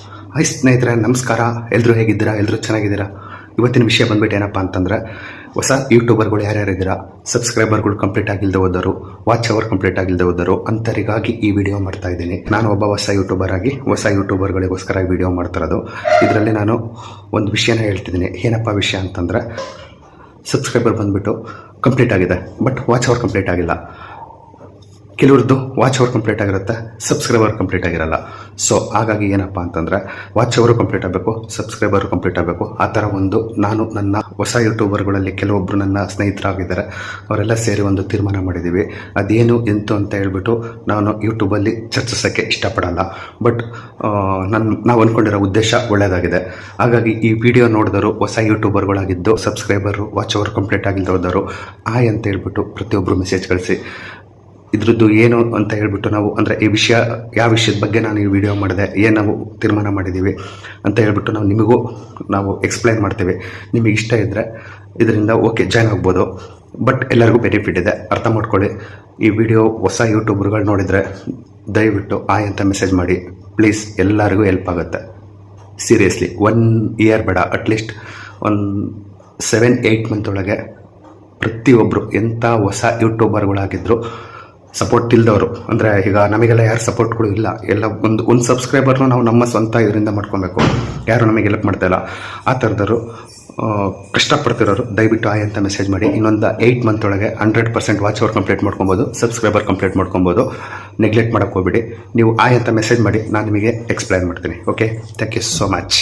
Hi ಸ್ನೇಹಿತರೆ, ನಮಸ್ಕಾರ. ಎಲ್ಲರೂ ಹೇಗಿದ್ದೀರಾ? ಎಲ್ಲರೂ ಚೆನ್ನಾಗಿದ್ದೀರಾ? ಇವತ್ತಿನ ವಿಷಯ ಬಂದ್ಬಿಟ್ಟು ಏನಪ್ಪ ಅಂತಂದರೆ, ಹೊಸ ಯೂಟ್ಯೂಬರ್ಗಳು ಯಾರ್ಯಾರಿದ್ದೀರಾ? ಸಬ್ಸ್ಕ್ರೈಬರ್ಗಳು ಕಂಪ್ಲೀಟ್ ಆಗಿಲ್ಲದೆ ಹೋದರು ವಾಚ್ ಅವರ್ ಕಂಪ್ಲೀಟ್ ಆಗಿಲ್ಲದೆ ಹೋದರು ಅಂಥರಿಗಾಗಿ ಈ ವಿಡಿಯೋ ಮಾಡ್ತಾ ಇದ್ದೀನಿ. ನಾನು ಒಬ್ಬ ಹೊಸ ಯೂಟ್ಯೂಬರ್ ಆಗಿ, ಹೊಸ ಯೂಟ್ಯೂಬರ್ಗಳಿಗೋಸ್ಕರ ವಿಡಿಯೋ ಮಾಡ್ತಿರೋದು ಇದರಲ್ಲಿ ನಾನು ಒಂದು ವಿಷಯನ ಹೇಳ್ತಿದ್ದೀನಿ. ಏನಪ್ಪ ವಿಷಯ ಅಂತಂದರೆ ಸಬ್ಸ್ಕ್ರೈಬರ್ ಬಂದುಬಿಟ್ಟು ಕಂಪ್ಲೀಟ್ ಆಗಿದೆ ಬಟ್ ವಾಚ್ ಅವರ್ ಕಂಪ್ಲೀಟ್ ಆಗಿಲ್ಲ. ಕೆಲವ್ರದ್ದು ವಾಚ್ ಅವರ್ ಕಂಪ್ಲೀಟ್ ಆಗಿರುತ್ತೆ ಸಬ್ಸ್ಕ್ರೈಬರ್ ಕಂಪ್ಲೀಟ್ ಆಗಿರಲ್ಲ. ಸೊ ಹಾಗಾಗಿ ಏನಪ್ಪ ಅಂತಂದರೆ ವಾಚ್ ಅವರು ಕಂಪ್ಲೀಟ್ ಆಗಬೇಕು ಸಬ್ಸ್ಕ್ರೈಬರ್ ಕಂಪ್ಲೀಟ್ ಆಗಬೇಕು. ಆ ಥರ ಒಂದು ನಾನು ನನ್ನ ಹೊಸ ಯೂಟ್ಯೂಬರ್ಗಳಲ್ಲಿ ಕೆಲವೊಬ್ಬರು ನನ್ನ ಸ್ನೇಹಿತರಾಗಿದ್ದಾರೆ, ಅವರೆಲ್ಲ ಸೇರಿ ಒಂದು ತೀರ್ಮಾನ ಮಾಡಿದ್ದೀವಿ. ಅದೇನು ಎಂತು ಅಂತ ಹೇಳ್ಬಿಟ್ಟು ನಾನು ಯೂಟ್ಯೂಬಲ್ಲಿ ಚರ್ಚಿಸೋಕ್ಕೆ ಇಷ್ಟಪಡಲ್ಲ. ಬಟ್ ನನ್ನ ನಾವು ಅಂದ್ಕೊಂಡಿರೋ ಉದ್ದೇಶ ಒಳ್ಳೆಯದಾಗಿದೆ ಹಾಗಾಗಿ ಈ ವಿಡಿಯೋ ನೋಡಿದವರು, ಹೊಸ ಯೂಟ್ಯೂಬರ್ಗಳಾಗಿದ್ದು ಸಬ್ಸ್ಕ್ರೈಬರು ವಾಚ್ ಅವರ್ ಕಂಪ್ಲೀಟ್ ಆಗಿಲ್ಲದೆ ಹೋದವರು ಆಯ್ ಅಂತ ಹೇಳ್ಬಿಟ್ಟು ಪ್ರತಿಯೊಬ್ಬರು ಮೆಸೇಜ್ ಕಳಿಸಿ. ಇದ್ರದ್ದು ಏನು ಅಂತ ಹೇಳ್ಬಿಟ್ಟು ನಾವು, ಅಂದರೆ ಈ ವಿಷಯ, ಯಾವ ವಿಷಯದ ಬಗ್ಗೆ ನಾನು ಈ ವಿಡಿಯೋ ಮಾಡಿದೆ, ಏನು ನಾವು ತೀರ್ಮಾನ ಮಾಡಿದ್ದೀವಿ ಅಂತ ಹೇಳ್ಬಿಟ್ಟು ನಾವು ನಿಮಗೂ ನಾವು ಎಕ್ಸ್ಪ್ಲೈನ್ ಮಾಡ್ತೀವಿ. ನಿಮಗೆ ಇಷ್ಟ ಇದ್ದರೆ ಇದರಿಂದ ಓಕೆ ಜಾಯ್ನ್ ಆಗ್ಬೋದು. ಬಟ್ ಎಲ್ಲರಿಗೂ ಬೆನಿಫಿಟ್ ಇದೆ. ಅರ್ಥ ಮಾಡ್ಕೊಳ್ಳಿ. ಈ ವಿಡಿಯೋ ಹೊಸ ಯೂಟ್ಯೂಬರ್ಗಳು ನೋಡಿದರೆ ದಯವಿಟ್ಟು ಆಯ್ ಅಂತ ಮೆಸೇಜ್ ಮಾಡಿ. ಪ್ಲೀಸ್ ಎಲ್ಲರಿಗೂ ಹೆಲ್ಪ್ ಆಗುತ್ತೆ. ಸೀರಿಯಸ್ಲಿ ಒನ್ ಇಯರ್ ಬೇಡ. ಅಟ್ಲೀಸ್ಟ್ ಒಂದು ಸೆವೆನ್ ಏಯ್ಟ್ ಮಂತ್ ಒಳಗೆ ಪ್ರತಿಯೊಬ್ಬರು ಎಂಥ ಹೊಸ ಯೂಟ್ಯೂಬರ್ಗಳಾಗಿದ್ದರು ಸಪೋರ್ಟ್ ಇಲ್ದವರು, ಅಂದರೆ ಈಗ ನಮಗೆಲ್ಲ ಯಾರು ಸಪೋರ್ಟ್ಗಳು ಇಲ್ಲ. ಎಲ್ಲ ಒಂದು ಒಂದು ಸಬ್ಸ್ಕ್ರೈಬರ್ನು ನಾವು ನಮ್ಮ ಸ್ವಂತ ಇದರಿಂದ ಮಾಡ್ಕೊಬೇಕು. ಯಾರು ನಮಗೆ ಹೆಲ್ಪ್ ಮಾಡ್ತಾ ಇಲ್ಲ. ಆ ಥರದವರು ಕಷ್ಟಪಡ್ತಿರೋರು, ದಯವಿಟ್ಟು ಆಯ್ ಅಂತ ಮೆಸೇಜ್ ಮಾಡಿ. ಇನ್ನೊಂದು ಏಯ್ಟ್ ಮಂತ್ ಒಳಗೆ hundred percent watch hour complete ಮಾಡ್ಕೊಬೋದು ಸಬ್ಸ್ಕ್ರೈಬರ್ ಕಂಪ್ಲೀಟ್ ಮಾಡ್ಕೊಬೋದು. ನೆಗ್ಲೆಕ್ಟ್ ಮಾಡೋಕ್ಕೆ ಹೋಗ್ಬಿಡಿ. ನೀವು ಆಯ್ ಅಂತ ಮೆಸೇಜ್ ಮಾಡಿ, ನಾನು ನಿಮಗೆ ಎಕ್ಸ್ಪ್ಲೈನ್ ಮಾಡ್ತೀನಿ. Okay thank you so much